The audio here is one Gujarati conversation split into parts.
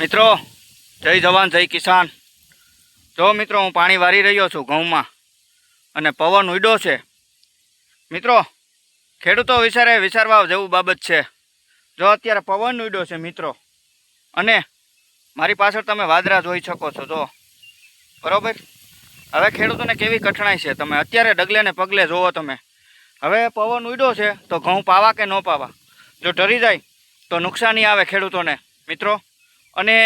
મિત્રો, જય જવાન, જય કિસાન. જો મિત્રો, હું પાણી વારી રહ્યો છું ઘઉંમાં અને પવન ઉડ્યો છે. મિત્રો, ખેડૂતો વિચારે વિચારવા જેવું બાબત છે. જો અત્યારે પવન ઉડ્યો છે મિત્રો, અને મારી પાછળ તમે વાદરા જોઈ શકો છો, જો. બરાબર? હવે ખેડૂતોને કેવી કઠણાઈ છે? તમે અત્યારે ડગલે ને પગલે જોવો તમે. હવે પવન ઉડ્યો છે તો ઘઉં પાવા કે ન પાવા? જો ઢરી જાય તો નુકસાની આવે ખેડૂતોને, મિત્રો. અને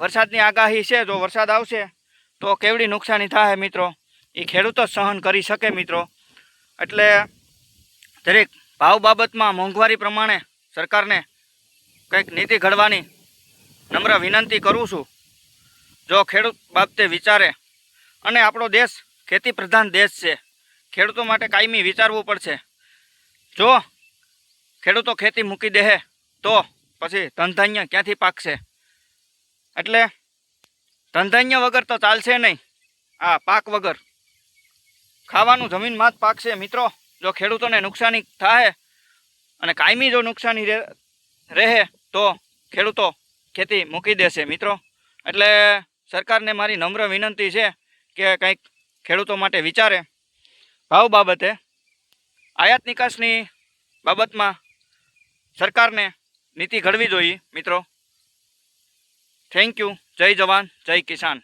વરસાદની આગાહી છે, જો વરસાદ આવશે, તો કેવડી નુકસાની થાય મિત્રો. એ ખેડૂતો સહન કરી શકે, મિત્રો. એટલે દરેક ભાવ બાબતમાં મોંઘવારી પ્રમાણે સરકારને કંઈક નીતિ ઘડવાની નમ્ર વિનંતી કરું છું. જો ખેડૂત બાબતે વિચારે, અને આપણો દેશ ખેતી પ્રધાન દેશ છે, ખેડૂતો માટે કાયમી વિચારવું પડશે. જો ખેડૂતો ખેતી મૂકી દે તો પછી ધનધાન્ય ક્યાંથી પાકશે? એટલે ધનધાન્ય વગર તો ચાલશે નહીં. આ પાક વગર. ખાવાનું જમીનમાં જ પાકશે. મિત્રો, જો ખેડૂતોને નુકસાની થાય અને કાયમી જો નુકસાની રહે- રહે તો ખેડૂતો ખેતી મૂકી દેશે, મિત્રો. એટલે સરકારને મારી નમ્ર વિનંતી છે કે કંઈક ખેડૂતો માટે વિચારે. ભાવ બાબતે આયાત નિકાસની બાબતમાં સરકારને નીતિ ઘડવી જોઈએ મિત્રો. થેન્ક યુ જય જવાન જય કિસાન.